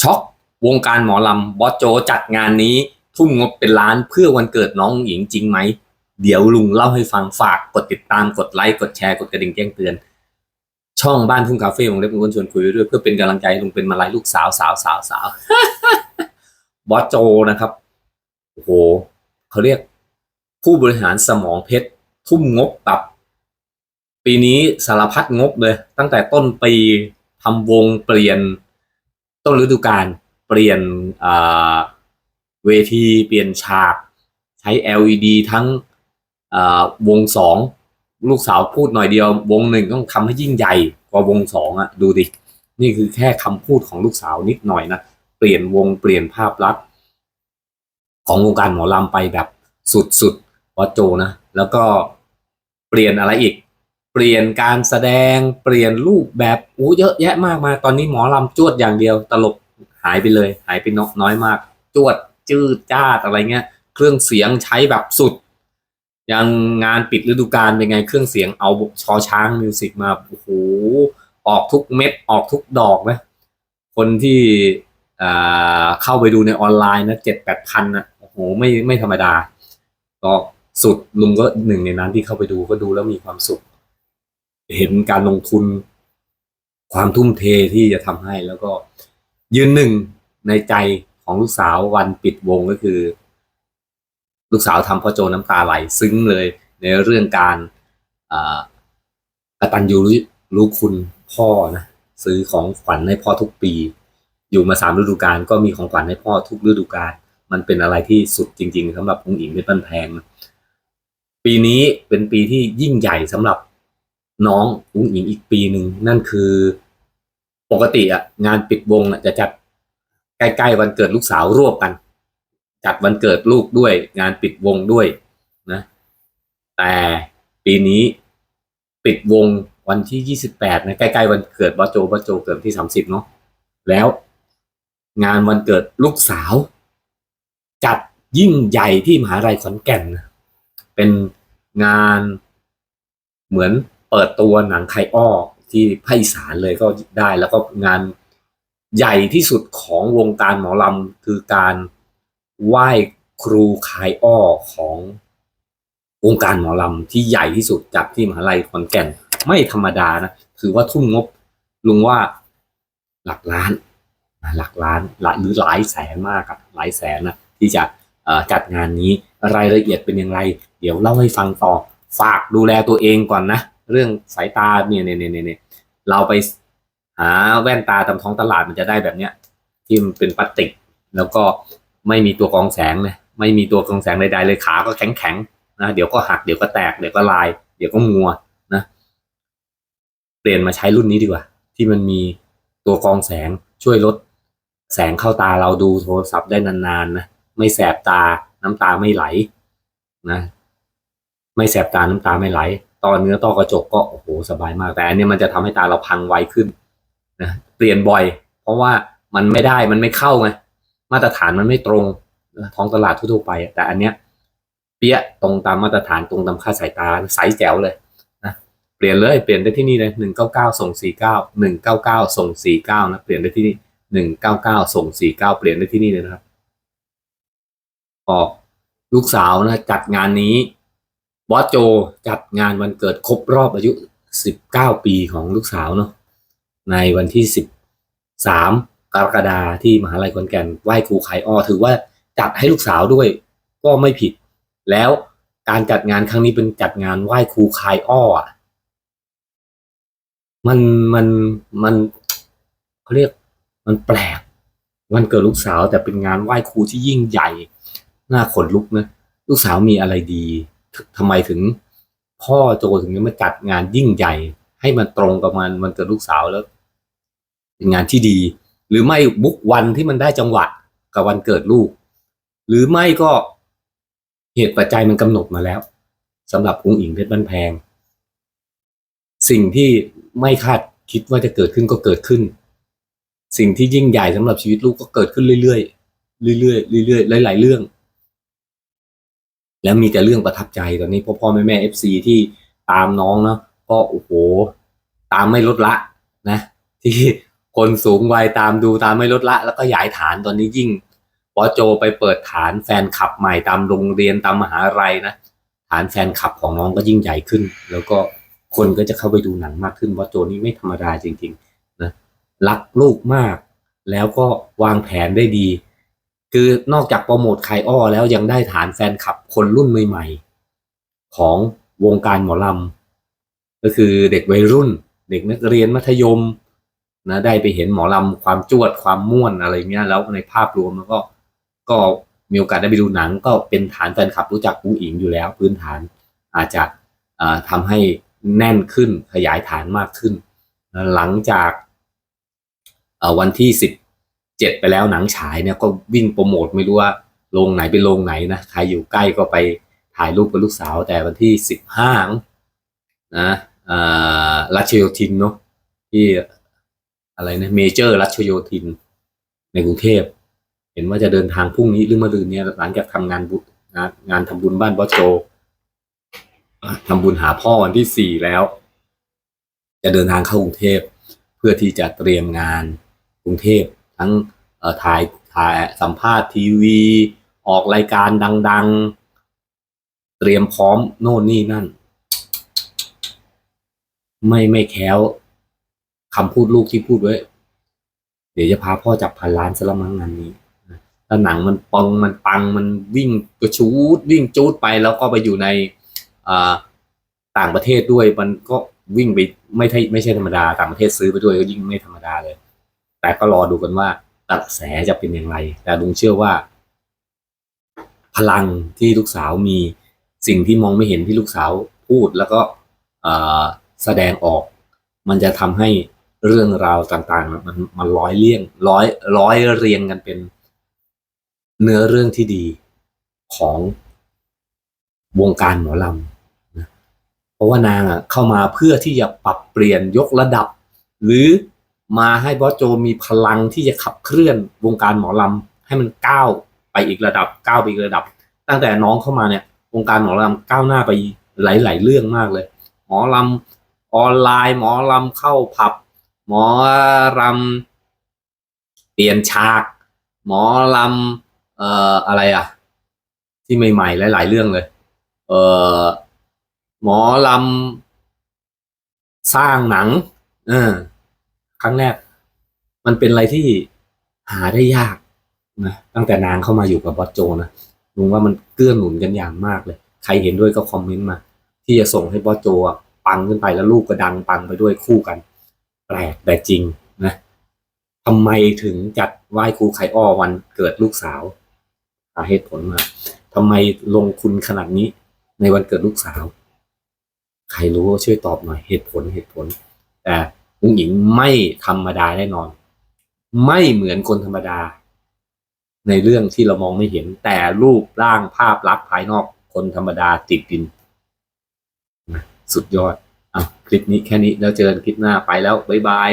ช็อกวงการหมอลำบอสโจจัดงานนี้ ทุ่มงบเป็นล้านเพื่อวันเกิดน้องหญิงจริงไหม เดี๋ยวลุงเล่าให้ฟังฝากกดติดตามกดไลค์กดแชร์กดกระดิ่งแจ้งเตือน ช่องบ้านทุ่งคาเฟ่วงเล็บม้วนชวนคุยด้วยเพื่อเป็นกำลังใจลุงเป็นมาลายลูกสาวสาวสาวสาวบอสโจนะครับโอ้โหเขาเรียกผู้บริหารสมองเพชร ทุ่มงบแบบ ปีนี้สารพัดงบเลย ตั้งแต่ต้นปีทำวงเปลี่ยน ต้นฤดูกาลเปลี่ยนเวทีเปลี่ยนฉาก ใช้ LED ทั้งวงสองลูกสาวพูดหน่อยเดียว วงหนึ่งต้องทำให้ยิ่งใหญ่กว่าวงสองอะดูดิ นี่คือแค่คำพูดของลูกสาวนิดหน่อยนะเปลี่ยนวงเปลี่ยนภาพลักษณ์ของวงการหมอลำไปแบบสุดๆวัดโจนะ แล้วก็เปลี่ยนอะไรอีก เปลี่ยนการแสดงเปลี่ยนรูปแบบอู้เยอะแยะมากมายตอนนี้หมอลำจวดอย่างเดียว ตลกหายไปเลย หายไปน้อยมาก จวดจืดจ้าดอะไรเงี้ย เครื่องเสียงใช้แบบสุดอย่างงานปิดฤดูกาลเป็นไงเครื่องเสียงเอาชอช้างมิวสิกมาโอ้โหออกทุกเม็ดออกทุกดอกนะคนที่อ่าเข้าไปดูในออนไลน์นะเจ็ดแปดพันนะโอ้โหไม่ไม่ธรรมดา ก็สุดลุงก็หนึ่งในนั้นที่เข้าไปดูก็ดูแล้วมีความสุข เห็นการลงทุน ความทุ่มเทที่จะทำให้แล้วก็ยืนหนึ่งในใจของลูกสาววันปิดวงก็คือ ลูกสาวทำพ่อโจน้ำตาไหลซึ้งเลยในเรื่องการอ่ากตัญญูรู้คุณพ่อนะซื้อของขวัญให้พ่อทุกปี อยู่มาสามฤดูกาลก็มีของขวัญให้พ่อทุกฤดูกาลมันเป็นอะไรที่สุดจริง ๆสำหรับองค์หญิงเพชรบ้านแพง ปีนี้เป็นปีที่ยิ่งใหญ่สำหรับ น้องอุ้งอิงอีกปีหนึ่งนั่นคือปกติอะงานปิดวงอะจะจัดใกล้ๆวันเกิดลูกสาวรวบกัน จัดวันเกิดลูกด้วย งานปิดวงด้วยนะ แต่ปีนี้ปิดวงวันที่28นะใกล้ๆวันเกิดบอสโจบอสโจเกิดวันที่30เนาะแล้วงานวันเกิดลูกสาว จัดยิ่งใหญ่ที่มหาลัยขอนแก่น เป็นงานเหมือน เปิดตัวหนังไทยอ้อที่ภาคอีสานเลยก็ได้ แล้วก็งานใหญ่ที่สุดของวงการหมอลำคือการไหว้ครูคายอ้อของวงการหมอลำที่ใหญ่ที่สุดจากที่มหาลัยขอนแก่น ไม่ธรรมดานะถือว่าทุ่มงบลุงว่าหลักล้านหลักล้านหรือหลายแสนมากอะหลายแสนนะที่จะจัดงานนี้รายละเอียดเป็นอย่างไร เดี๋ยวเล่าให้ฟังต่อฝากดูแลตัวเองก่อนนะ เรื่องสายตาเนี่ยเนี่ยเนี่ยเนี่ยเราไปหาแว่นตาตามท้องตลาดมันจะได้แบบเนี้ย ที่มันเป็นพลาสติก แล้วก็ไม่มีตัวกรองแสงเลยไม่มีตัวกรองแสงใดๆเลยขาก็แข็งแข็งๆนะเดี๋ยวก็หักเดี๋ยวก็แตกเดี๋ยวก็ลาย เดี๋ยวก็มัวนะเปลี่ยนมาใช้รุ่นนี้ดีกว่า ที่มันมีตัวกรองแสงช่วยลดแสงเข้าตาเราดูโทรศัพท์ได้นานๆนะไม่แสบตาน้ำตาไม่ไหลนะไม่แสบตาน้ำตาไม่ไหล ต้อเนื้อต้อกระจกก็โอ้โหสบายมาก แต่อันนี้มันจะทำให้ตาเราพังไวขึ้นนะเปลี่ยนบ่อย เพราะว่ามันไม่ได้มันไม่เข้าไงมาตรฐานมันไม่ตรงท้องตลาดทั่วๆไป แต่อันเนี้ยเปี้ยตรงตามมาตรฐานตรงตามค่าสายตาใสแจ๋วเลยนะเปลี่ยนเลยเปลี่ยนได้ที่นี่เลยหนึ่งเก้าเก้าส่งสี่เก้าหนึ่งเก้าเก้าส่งสี่เก้านะเปลี่ยนได้ที่นี่หนึ่งเก้าเก้าส่งสี่เก้าเปลี่ยนได้ที่นี่เลยนะครับออกลูกสาวนะจัดงานนี้ บอสโจจัดงานวันเกิดครบรอบอายุ 19 ปีของลูกสาวเนาะในวันที่ 13 กรกฎาที่มหาลัยขอนแก่นไหว้ครูไคอ้อถือว่าจัดให้ลูกสาวด้วยก็ไม่ผิด แล้วการจัดงานครั้งนี้เป็นจัดงานไหว้ครูคายอ้ออะมันมันมันเขาเรียกมันแปลกวันเกิดลูกสาวแต่เป็นงานไหว้ครูที่ยิ่งใหญ่น่าขนลุกนะ ลูกสาวมีอะไรดี ทำไมถึงพ่อโจถึงมาจัดงานยิ่งใหญ่ ให้มันตรงกับมันวันเกิดลูกสาวแล้วเป็นงานที่ดี หรือไม่บุกวันที่มันได้จังหวะกับวันเกิดลูก หรือไม่ก็เหตุปัจจัยมันกำหนดมาแล้วสำหรับอุ้งอิงเพชรบ้านแพง สิ่งที่ไม่คาดคิดว่าจะเกิดขึ้นก็เกิดขึ้น สิ่งที่ยิ่งใหญ่สำหรับชีวิตลูกก็เกิดขึ้นเรื่อยๆเรื่อยๆเรื่อยๆหลายๆเรื่อง แล้วมีแต่เรื่องประทับใจตอนนี้พ่อพ่อแม่แม่เอฟซีที่ตามน้องเนาะก็โอ้โห ตามไม่ลดละนะ ที่คนสูงวัยตามดูตามไม่ลดละ แล้วก็ขยายฐานตอนนี้ยิ่งบอโจไปเปิดฐานแฟนคลับใหม่ตามโรงเรียนตามมหาลัยนะฐานแฟนคลับของน้องก็ยิ่งใหญ่ขึ้น แล้วก็คนก็จะเข้าไปดูหนังมากขึ้นบอโจนี่ไม่ธรรมดาจริง ๆนะรักลูกมาก แล้วก็วางแผนได้ดี คือนอกจากโปรโมทไคอ้อแล้วยังได้ฐานแฟนคลับคนรุ่นใหม่ๆ ของวงการหมอลำก็คือเด็กวัยรุ่น เด็กนักเรียนมัธยมนะได้ไปเห็นหมอลำความจวดความม่วนอะไรเงี้ยแล้วในภาพรวมแล้วก็ก็มีโอกาสได้ไปดูหนัง ก็เป็นฐานแฟนคลับรู้จักผู้อิงอยู่แล้ว พื้นฐานอาจจะอ่าทำให้แน่นขึ้นขยายฐานมากขึ้น หลังจากวันที่สิบ เจ็ดไปแล้วหนังฉายเนี่ยก็วิ่งโปรโมทไม่รู้ว่าโรงไหนเป็นโรงไหนนะใครอยู่ใกล้ก็ไปถ่ายรูปกับลูกสาวแต่วันที่สิบห้านะอ่ารัชโยธินเนาะที่อะไรนะเมเจอร์รัชโยธิน ในกรุงเทพ เห็นว่าจะเดินทางพรุ่งนี้หรือมะรืนเนี่ยหลังจากทำงานบุงานงานทำบุญบ้านบอสโจทำบุญหาพ่อวันที่สี่แล้ว จะเดินทางเข้ากรุงเทพ เพื่อที่จะเตรียมงานกรุงเทพ ทั้งถ่ายถ่ายสัมภาษณ์ทีวี ออกรายการดัง ๆ เตรียมพร้อมโน่นนี่นั่น ไม่ไม่แค้วคำพูดลูกที่พูดไว้ เดี๋ยวจะพาพ่อจับพันล้านสละมั้งงานนี้ถ้าหนังมันปังมันปังมันวิ่งกระชูดวิ่งจูดไปแล้วก็ไปอยู่ในต่างประเทศด้วยมันก็วิ่งไปไม่ใช่ไม่ใช่ธรรมดา ต่างประเทศซื้อไปด้วยก็ยิ่งไม่ธรรมดาเลย แต่ก็รอดูกันว่ากระแสจะเป็นอย่างไร แต่ลุงเชื่อว่า พลังที่ลูกสาวมีสิ่งที่มองไม่เห็นที่ลูกสาวพูดแล้วก็แสดงออก มันจะทำให้เรื่องราวต่างๆ มันมันร้อยเลี่ยงร้อยร้อยเรียงกันเป็นเนื้อเรื่องที่ดีของวงการหมอลำนะเพราะว่านางอะเข้ามาเพื่อที่จะปรับเปลี่ยนยกระดับ หรือ มาให้บอสโจมีพลังที่จะขับเคลื่อนวงการหมอลำให้มันก้าวไปอีกระดับก้าวไปอีกระดับ ตั้งแต่น้องเข้ามาเนี่ยวงการหมอลำก้าวหน้าไปหลาย ๆ เรื่องมากเลย หมอลำออนไลน์ หมอลำเข้าผับ หมอลำเปลี่ยนฉาก หมอลำเอ่ออะไรอะ ที่ใหม่ ๆ หลาย ๆ เรื่องเลย เอ่อหมอลำสร้างหนัง เออ ครั้งแรก มันเป็นอะไรที่หาได้ยากนะตั้งแต่นางเข้ามาอยู่กับบอสโจนะลุงว่ามันเกื้อหนุนกันอย่างมากเลย ใครเห็นด้วยก็คอมเมนต์มา ที่จะส่งให้บอสโจปังขึ้นไปแล้วลูกก็ดังปังไปด้วยคู่กัน แปลกแต่จริงนะทำไมถึงจัดไหว้ครูไข่อ้อวันเกิดลูกสาวหาเหตุผลมาทำไมลงทุนขนาดนี้ในวันเกิดลูกสาว ใครรู้ช่วยตอบหน่อยเหตุผลเหตุผลแต่ ผู้หญิงไม่ธรรมดาแน่นอน ไม่เหมือนคนธรรมดา ในเรื่องที่เรามองไม่เห็น แต่รูปร่างภาพลักษณ์ภายนอกคนธรรมดาติดดิน สุดยอดอะคลิปนี้แค่นี้แล้วเจอกันคลิปหน้าไปแล้ว บ๊ายบาย